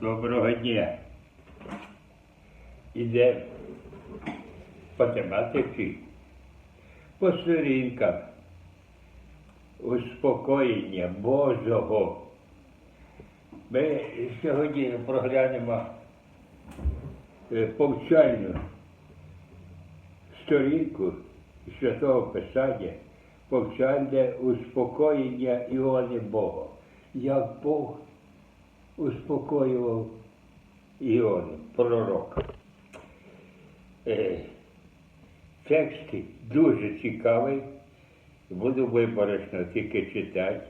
Доброго дня. Іде по тематиці, по сторінкам успокоєння Божого. Ми сьогодні проглянемо е, повчальну сторінку Святого Писання, повчальне успокоєння Іони Бога. Як Бог успокоював Іону, пророка. Е, Текст дуже цікавий. Буду виборочно тільки читати.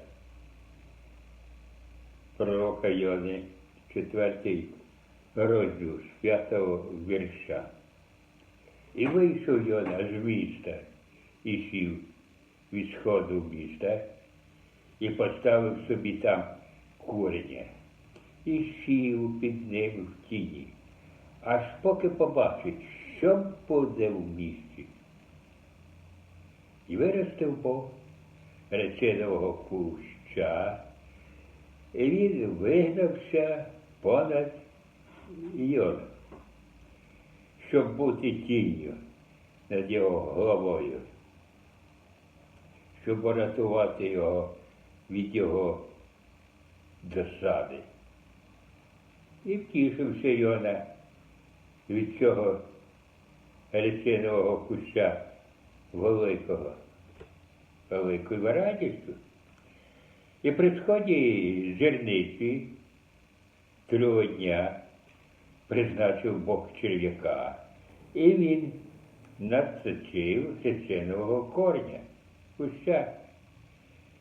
Пророка Йони, четвертий розділ з п'ятого вірша. І вийшов Йона з міста і сів від сходу міста і поставив собі там куреня і сів під ним в тіні, аж поки побачить, що буде в місті. І виростив Бог речинового куща, і він вигнався понад Йона, щоб бути тінню над його головою, щоб врятувати його від його досади. І втішився Йона від цього речинового куща великого, великою радістю. І при сході зерниці другого дня призначив Бог черв'яка, і він надсочив сеченового корня куща.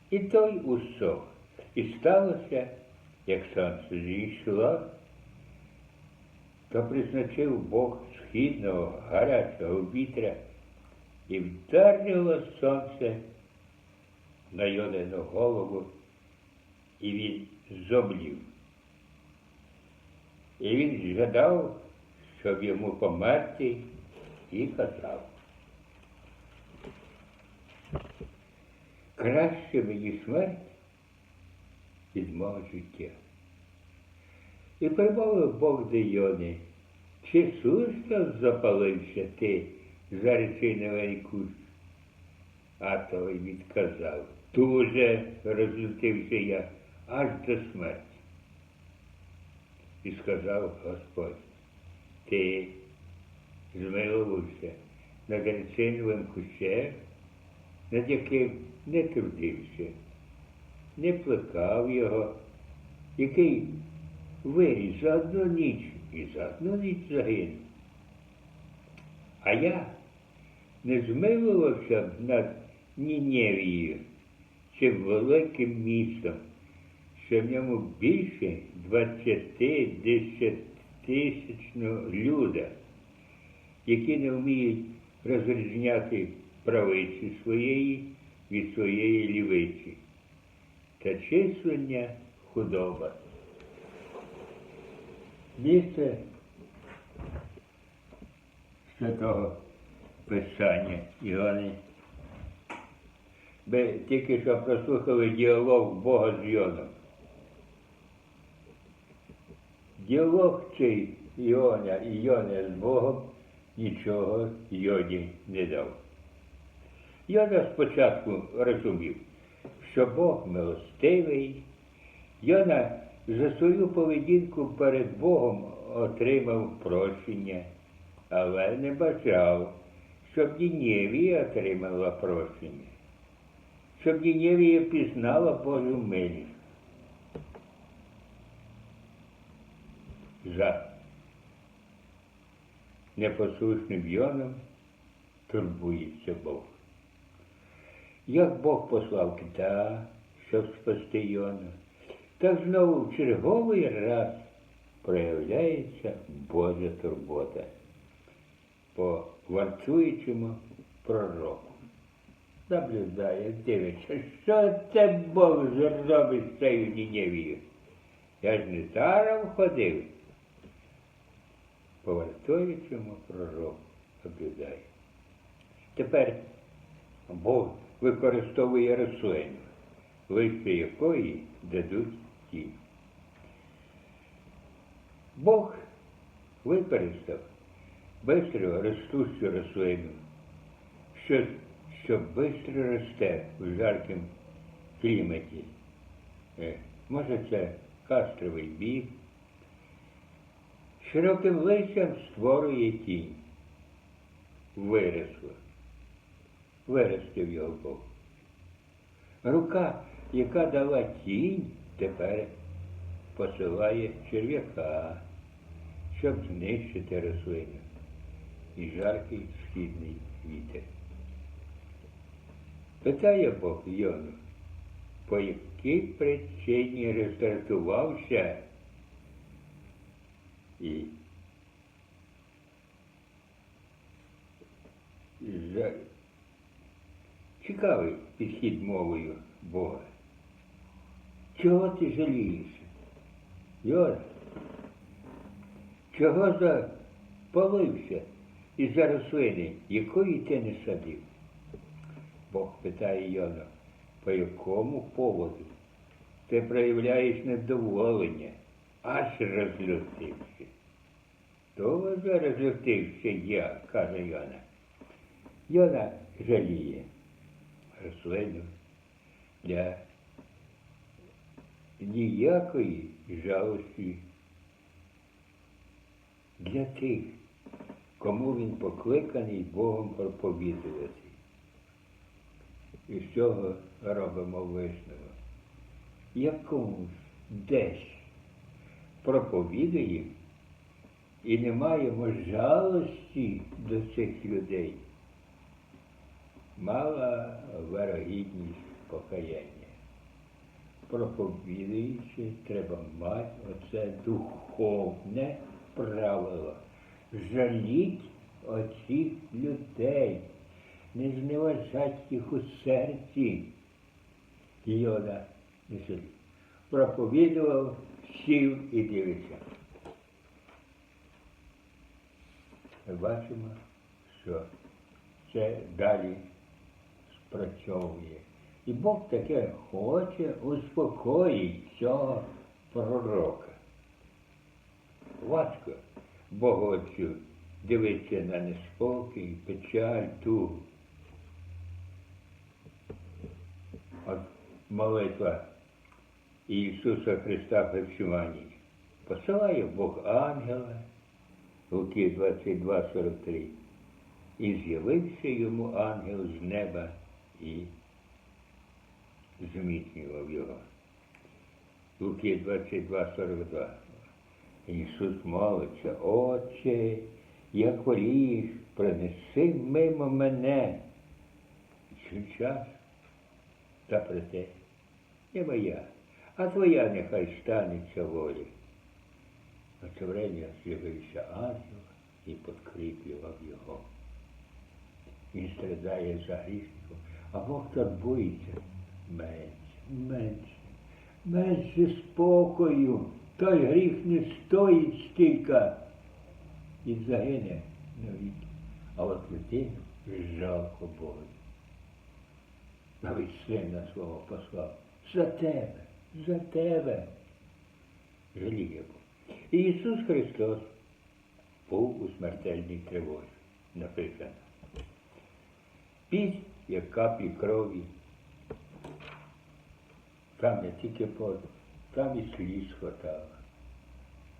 І той усох. І сталося, як сонце зійшло, то призначив Бог східного гарячого вітря і вдарило сонце на Йонину голову, і він зомлів. І він згадав, щоб йому померти, і казав. Краще мені смерть від мого життя. І примовив Бог до Йони, чи слушно запалився ти за речиновий кущ? А той відказав, дуже розлютився я аж до смерті. І сказав Господь, ти змилувався над речиновим кущем, над яким не трудився, не плекав його, який виріс за одну ніч і за одну ніч загинув. А я не змилувався б над Ніневією, цим великим містом, що в ньому більше 20 тисячного люда, які не вміють розрізняти правиці своєї від своєї лівиці та числення худоба. Місце святого Писання Іоанни. Ми тільки що прослухали діалог Бога з Йоном. Діалог цей Іоня і Йоня з Богом нічого Йоні не дав. Йона спочатку розумів, що Бог милостивий. Йона за свою поведінку перед Богом отримав прощення, але не бажав, щоб Нінєвія отримала прощення, щоб Нінєвія пізнала Божу милість. За непослушним Йоном турбується Бог. Як Бог послав кита, щоб спасти Йона, так знову в черговий раз проявляється Божа турбота по вартуючому пророку. Наблюдає, дивиться, що це Бог зробить з цією Ніневією. Я ж не даром ходив. По вартуючому пророку наблюдає. Тепер Бог використовує рослину, листя якої дадуть тінь. Бог використав бистро ростущу рослину, що, що бистро росте в жаркому кліматі. Е, Може, це кастровий біг, широким листям створює тінь. Виросло. Виростив його Бог. Рука, яка дала тінь, тепер посилає черв'яка, щоб знищити рослину і жаркий східний вітер. Питає Бог Йону, по якій причині роздратувався і цікавий підхід мовою Бога. Чого ти жалієшся? Йона, чого запалився із-за рослини, якої ти не садив? Бог питає Йона, по якому поводу ти проявляєш невдоволення, аж розлютився. То розлютився я, каже Йона. Йона жаліє рослину для ніякої жалості для тих, кому він покликаний Богом проповідувати. І з цього робимо висновок. Якомусь десь проповідує і не маємо жалості до цих людей. Мала вирогідність покаяння. Проповідуючи, треба мати оце духовне правило. Жаліть оцих людей, не зневажать їх у серці. Йода жалів. Проповідував, сів і дивиться. Ми бачимо, що це далі спрацьовує. І Бог таке хоче успокоїть цього пророка. Важко Богу Отцю дивитися на неспокій, печаль, тугу. От молитва Ісуса Христа в Посилає Бог ангела, Луки 22, 43. І з'явився йому ангел з неба і зміцнював його. Луки 22, 42. Ісус молиться, Отче, як волієш, принеси мимо мене. Цю час та проте не моя, а твоя нехай станеться волі. На це время з'явився ангел і підкріплював його. Він страдає за грішником, а Бог турбується менше, менше, менше спокою. Той гріх не стоїть стільки і загине навіки. А от людину жалко Богу. Навіть сина свого послав. За тебе, за тебе. Жаліє Бог. І Ісус Христос був у смертельній тривозі. Написано. Піть, як каплі крові. Там не тільки пот, там і сліз хватало.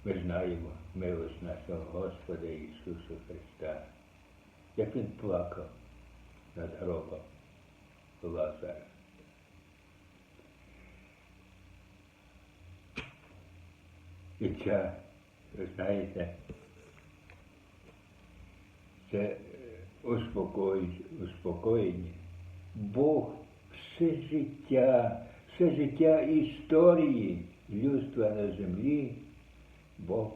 Ми знаємо милость нашого Господа Ісуса Христа, як Він плакав над гробом Лазара. І ця, ви знаєте, це е, успокоїть, успокоєння. Бог все життя, все життя історії людства на землі, Бог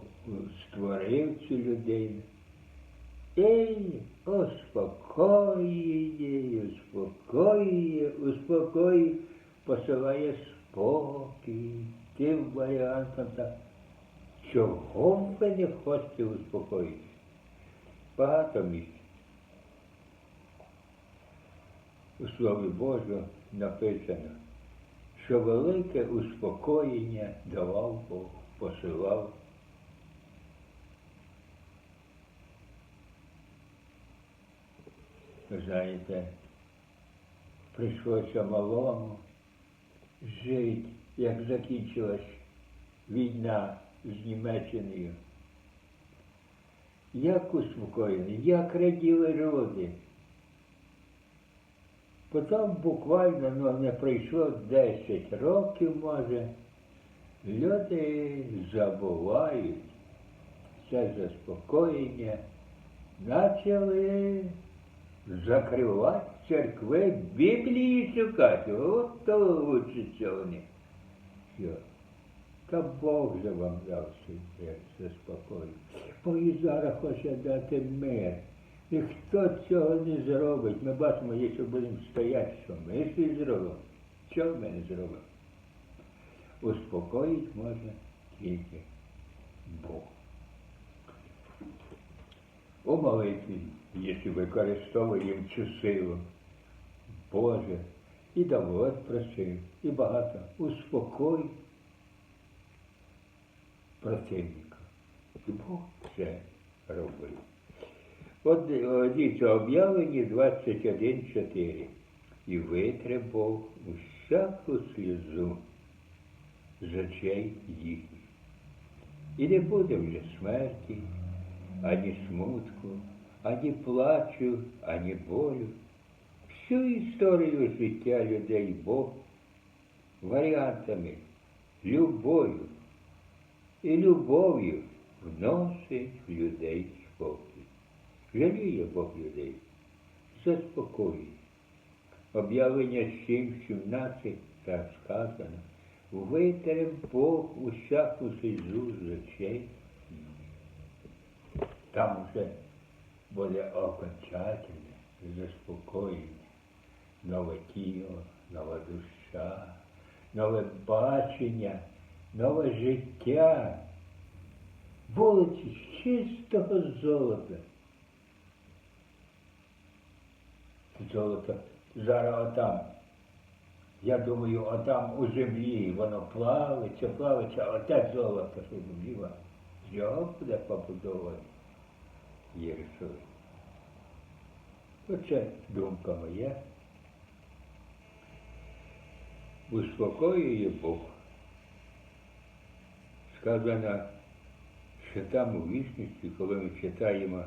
створив цю людину. І успокоює, успокоює, успокоює, посилає спокій. Тим варіантом так. Чого ви не хочете успокоїтися? Багато місць. У Слові Божому написано, що велике успокоєння давав Бог, посилав. Ви знаєте, прийшлося малому жити, як закінчилась війна з Німеччиною. Як успокоєний, як раділи люди. Потім буквально ну, не пройшло 10 років, може, люди забувають це заспокоєння, почали закривати церкви, Біблії шукати. От то учиться вони. Що? Та Бог же вам дав цей заспокоєння. Бо і зараз хоче дати мир. І хто цього не зробить, ми бачимо, якщо будемо стояти, що ми всі зробимо. Що ми не зробимо? Успокоїть може тільки Бог. У молитві, якщо використовуємо цю силу, Боже, і Давид просив, і багато успокой противника. І Бог це робив. От е, дивіться, об'явлені 21.4. І витре Бог усяку сльозу з очей їхніх. І не буде вже смерті, ані смутку, ані плачу, ані болю. Всю історію життя людей Бог варіантами, любов'ю і любов'ю вносить в людей спокій. Жаліє Бог людей, заспокоює. Об'явлення 7.17 так сказано, витре Бог усяку сльзу з очей. Там вже буде окончательне заспокоєння, нове тіло, нова душа, нове бачення, нове життя, вулиці з чистого золота. Золото зараз отам. Я думаю, отам у землі воно плавиться, плавиться, а оте золото, що зліва, з нього буде побудований Єрусалим. Оце думка моя. Успокоює Бог. Сказано, що там у вічності, коли ми читаємо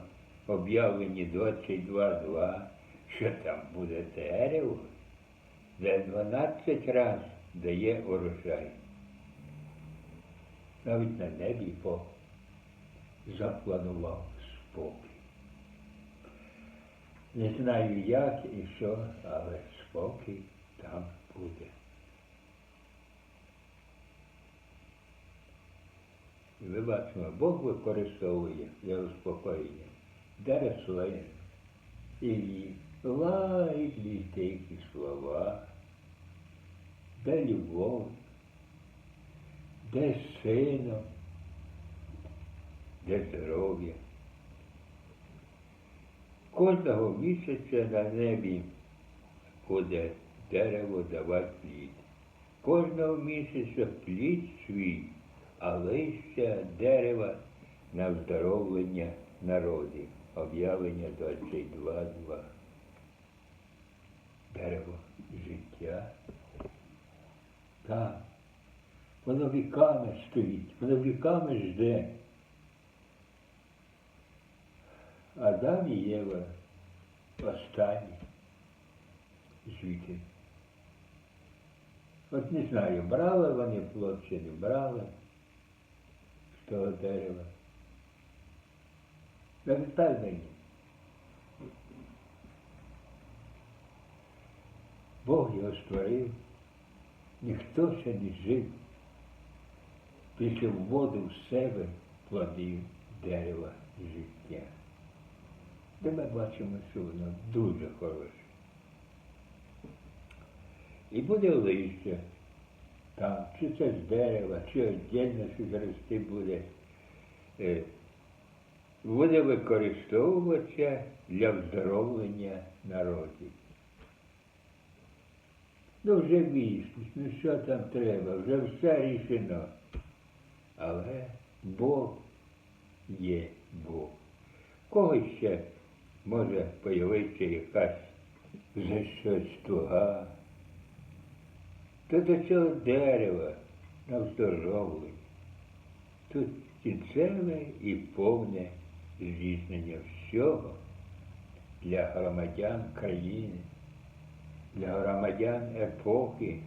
об'явлені 22.2, що там буде дерево, де 12 раз дає урожай. Навіть на небі Бог запланував спокій. Не знаю як і що, але спокій там буде. І ми бачимо, Бог використовує для успокоєння де рослин, і лагідні слова, де любов, де сином, де здоров'я. Кожного місяця на небі буде дерево давати плід. Кожного місяця плід свій, а листя дерева на вздоровлення народів. Об'явлення 22.2. Дерево життя. Так. Воно віками стоїть, воно віками жде. Адам і Єва останні звідти. От не знаю, брали вони плод чи не брали з того дерева. Я впевнений. Бог його створив, ніхто ще не жив, після вводу в себе плодів дерева життя. Де ми бачимо, що воно дуже хороше. І буде листя там, чи це з дерева, чи віддільно щось рости буде. Е, буде використовуватися для вздоровлення народів. Ну вже вічність, ну що там треба, вже все рішено. Але Бог є Бог. Кого ще може появитися якась за щось туга, то до цього дерева навздоровлень. Тут кінцеве і повне здійснення всього для громадян країни, для громадян епохи,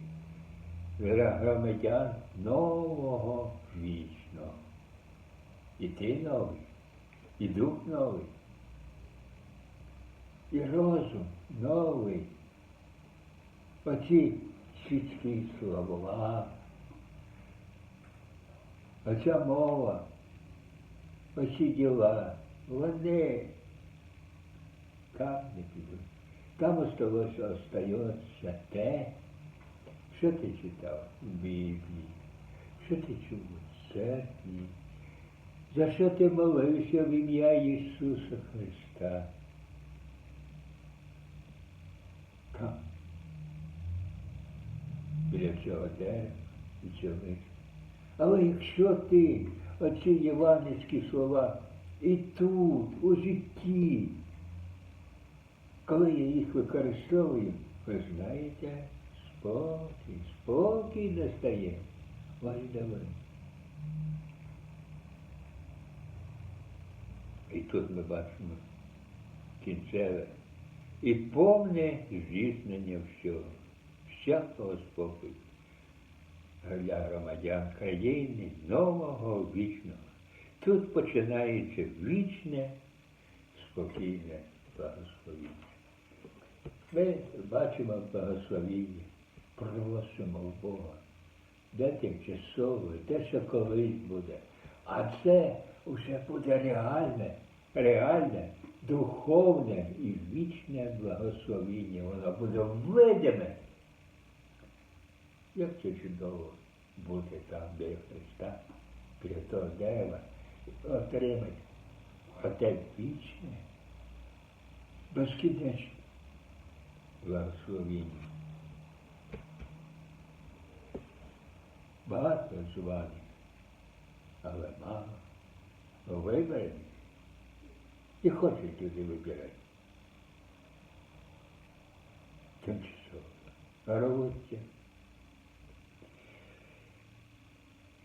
для громадян нового вічного. І ти новий, і дух новий, і розум новий. Оці світські слова, оця мова, оці діла, вони там не підуть. Там осталося, остається те, що ти читав у Біблії, що ти чув у церкві, за що ти молився в ім'я Ісуса Христа. Там, біля цього дерева і цього. Але якщо ти оці євангельські слова і тут, у житті, коли я їх використовую, ви знаєте, спокій, спокій настає. Ой, давай. І тут ми бачимо кінцеве і повне здійснення всього, всякого спокою для громадян країни нового вічного. Тут починається вічне, спокійне благословіння. Ми бачимо благословіння, просимо Бога, де тимчасове, де що колись буде. А це вже буде реальне, реальне, духовне і вічне благословіння. Воно буде видиме. Як це чудово бути там біля Христа, біля того дерева, отримати оте вічне, безкінечне благословіння. Багато званих, але мало вибраних і хочуть люди вибирати. Тимчасово. Роботя.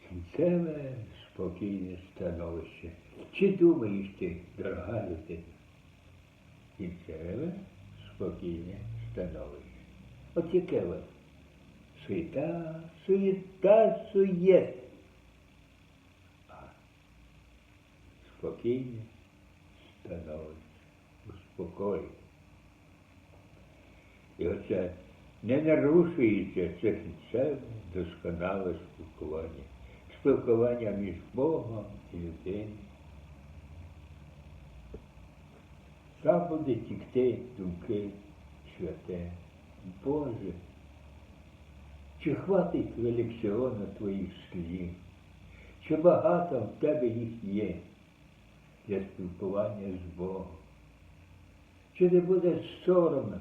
Кінцеве спокійне становище. Чи думаєш ти, дорога людина? Кінцеве спокійне становище. От яке воно? Суєта, суєта, суєт. А спокійне становище, успокоєння. І оце не нарушується це кінцеве досконале спілкування. Спілкування між Богом і людиною. Там буде тікти думки святе. Боже, чи хватить великсіону твоїх слів? Чи багато в тебе їх є для спілкування з Богом? Чи не буде соромно,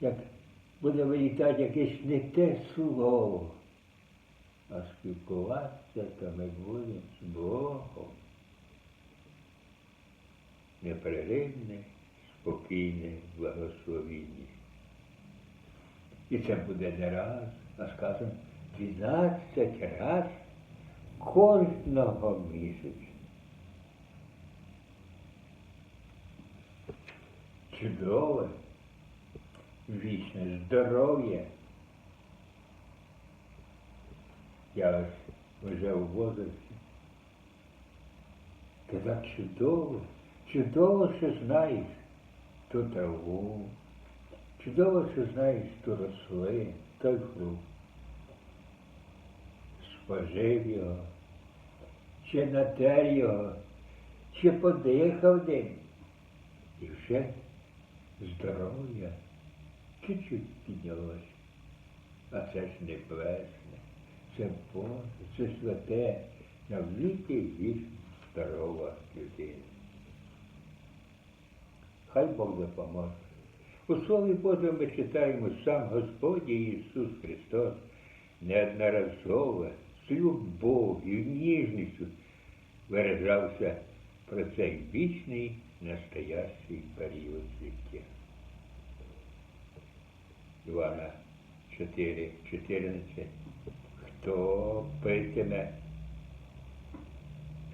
як буде вилітати якесь не те слово, а спілкуватися то ми будемо з Богом. Непреривне, спокійне благословіння. І це буде не раз, а сказано 12 раз кожного місяця. Чудове, вічне здоров'я. Я ось вже у возрасті. Ти так чудово, чудово, що знаєш ту траву, чудово, що знаєш ту рослин, той фрукт. Спожив його, чи натер його, чи подихав ним. І вже здоров'я чуть-чуть піднялося. А це ж небесне, це Боже, це святе, на віки вік здорова людина. Хай Бог допоможе. У Слові Божому ми читаємо сам Господь Ісус Христос неодноразово з любов'ю, ніжністю виражався про цей вічний настоящий період життя. Івана 4, 14. Хто питиме,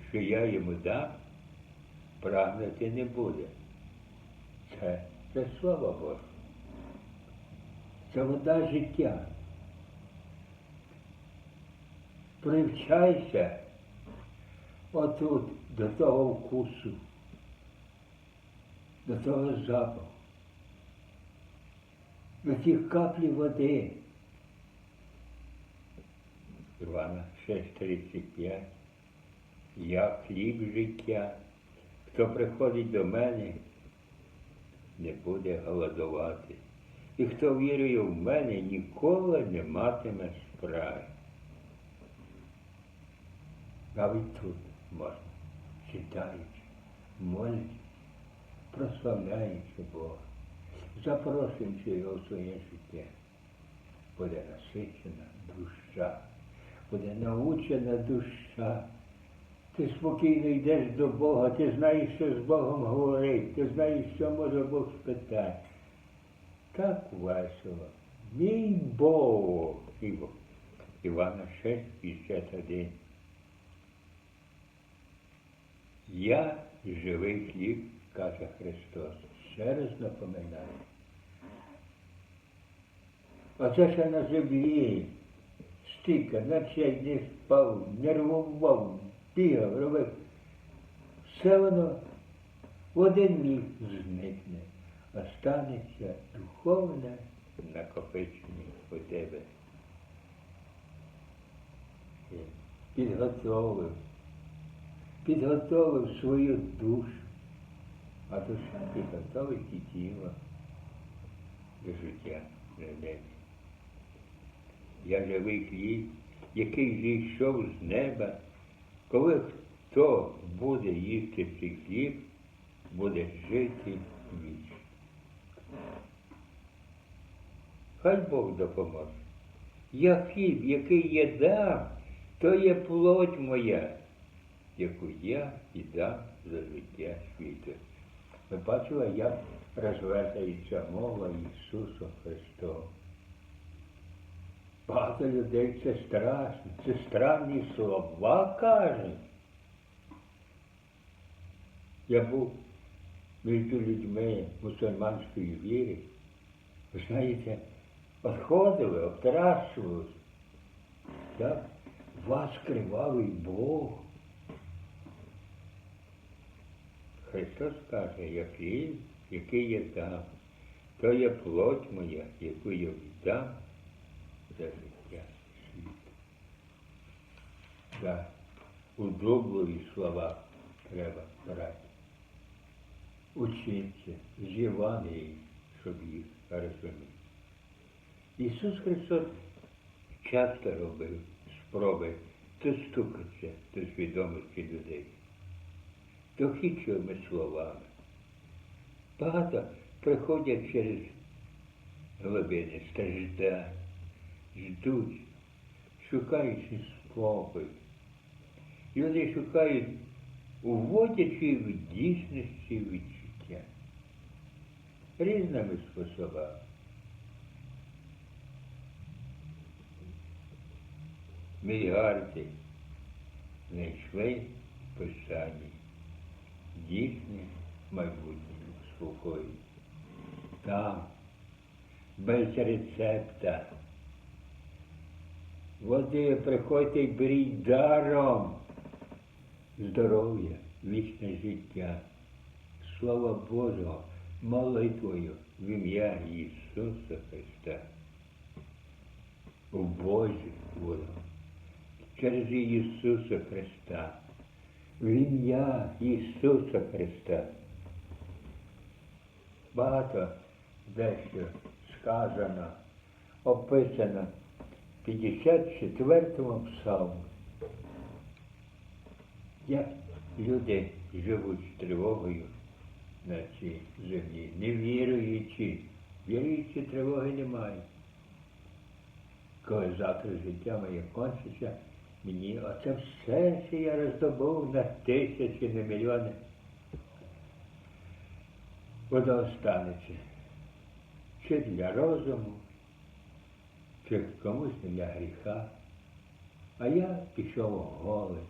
що я йому дам, прагнути не буде. Це, це слава Божа. Це вода життя. Привчайся отут до того вкусу, до того запаху, до тих каплі води. Івана 6,35. Я хліб життя. Хто приходить до мене, не буде голодувати. І хто вірує в мене, ніколи не матиме справи. Навіть тут можна, читаючи, молясь, прославляючи Бога, запрошуючи його в своє життя, буде насичена душа, буде научена душа. Ти спокійно йдеш до Бога, ти знаєш, що з Богом говорити, ти знаєш, що може Бог спитати. Так весело. Мій Бог. Івана 6, 51. Я живий хліб, каже Христос. Ще раз напоминаю. Оце ще на землі. Стільки, наче не спав, нервував, бігав, робив. Все воно в один міг зникне. Останеться духовне накопичення у тебе. Підготовив підготовив свою душу, а душа підготовить і тіло до життя на небі. Я живий хліб, який зійшов з неба, коли хто буде їсти цей хліб, буде жити вічно. Хай Бог допоможе. Я хліб, який я дам, то є плоть моя яку я і дам за життя світу. Ми бачили, як розвертається мова Ісуса Христова. Багато людей це страшно, це странні слова кажуть. Я був між людьми мусульманської віри. Ви знаєте, відходили, обтрашувалися. Так, вас кривавий Бог. Христос каже, я хліб, який я дам, то є плоть моя, яку я віддам за життя світу. За слова треба брати. Учиться з Євангелії, щоб їх розуміти. Ісус Христос часто робив спроби достукатися до свідомості людей дохічими словами. Багато приходять через глибини страждань, ждуть, шукаючи спокій. І вони шукають, уводячи в дійсності відчуття різними способами. Мільярди знайшли писання їхнє майбутнє спокою. Там, без рецепта. Води приходьте й беріть даром. Здоров'я, вічне життя, Слава Божого, молитвою в ім'я Ісуса Христа. У Божі воно. Через Ісуса Христа. В ім'я Ісуса Христа. Багато дещо сказано, описано 54-му псалму. Як люди живуть з тривогою на цій землі, не віруючи, віруючи тривоги немає. Коли завтра життя моє кончиться, мені оце все, що я роздобув на тисячі, на мільйони. Воно останеться. Чи для розуму, чи комусь для гріха. А я пішов голий.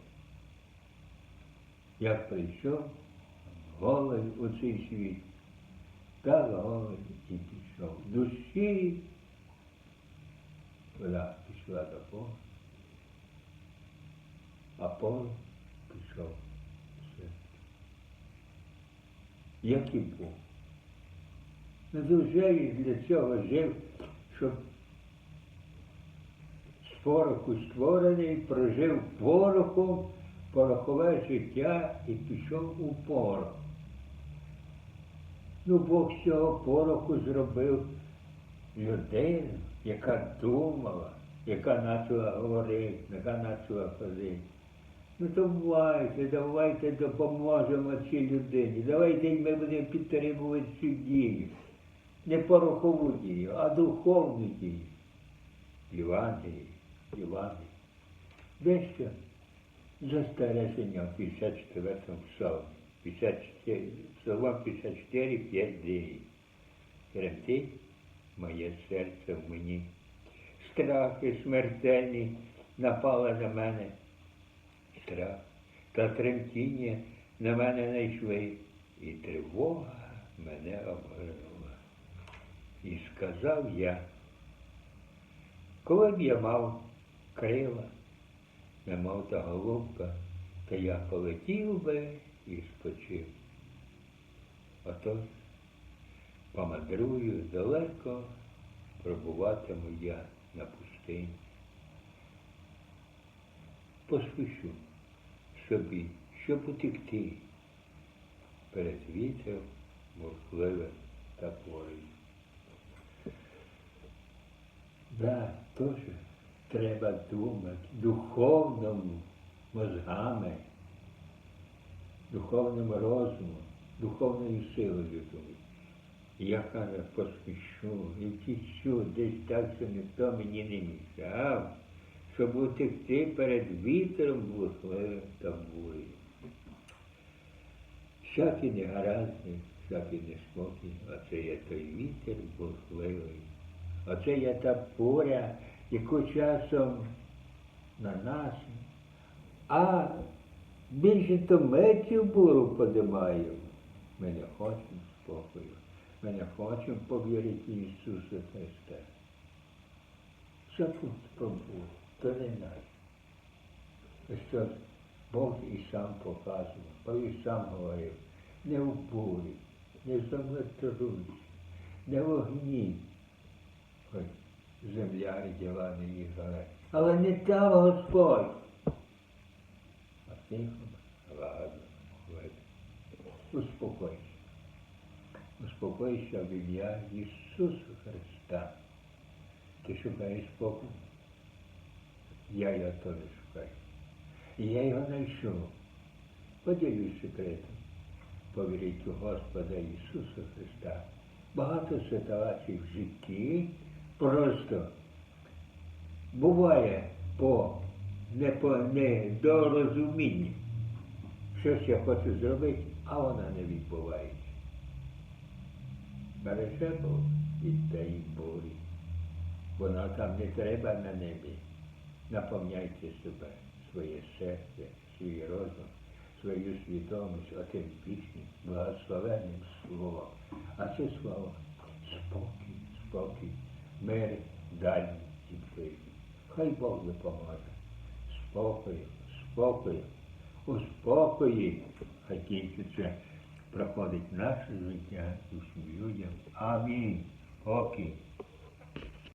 Як прийшов голий у цей світ, так голий і пішов. Душі вона пішла до Бога, а Бог пішов. Все. Як і Бог. Ну, дуже для цього жив, щоб пороху створений, прожив порохом, порохове життя і пішов у порох. Ну, Бог цього пороху зробив людину, яка думала, яка почала говорити, яка почала ходити. Ну давайте, давайте допоможемо цій людині. Давайте ми будемо підтримувати цю дію. Не порохову дію, а духовну дію. Євангелії, Євангелії. Дещо застереження в 54-му псалмі. 54, Псалом 54, 5, 9. Тремтить моє серце в мені. Страхи смертельні напали на мене. Страх та тремтіння на мене найшли, і тривога мене обгорнула. І сказав я, коли б я мав крила, немов та голубка, то я полетів би і спочив. Отож помадрую далеко, пробуватиму я на пустині. Поспішу собі, щоб утекти перед вітром бурхливим та порою. Да, теж треба думати духовному мозгами, духовним розумом, духовною силою думати. Я каже, поспішу, і втічу, десь так, що ніхто мені не мішав, щоб утекти перед вітром бурхливим та бурею. Всякий негаразний, всякий неспокій, оце є той вітер бурхливий. Оце є та буря, яку часом на нас, а більше то ми буру подимаємо. Ми не хочемо спокою. Ми не хочемо повірити в Ісуса Христа. Забудь про Бога, то не наш. Що Бог і сам показував, Бог і сам говорив, не в бурі, не в землетрусі, не в огні. Земля і діла не їх горять. Але не там Господь. А тихо, ладно. Успокойся. Успокойся в ім'я Ісуса Христа. Ти шукаєш спокою? Я його теж шукаю. І я його знайшов. Поділюсь секретом. Повіріть у Господа Ісуса Христа. Багато ситуацій в житті просто буває по недорозумінні. Щось я хочу зробити, а вона не відбувається. Береже Бог від тієї бурі. Воно там не треба на небі. Наповняйте себе, своє серце, свій розум, свою свідомість отим піснім, благословенним словом. А це слово спокій, спокій, мир, дальній і ближній. Хай Бог допоможе. Спокою, спокою, у спокої хай це проходить наше життя усім людям. Амінь. Спокій.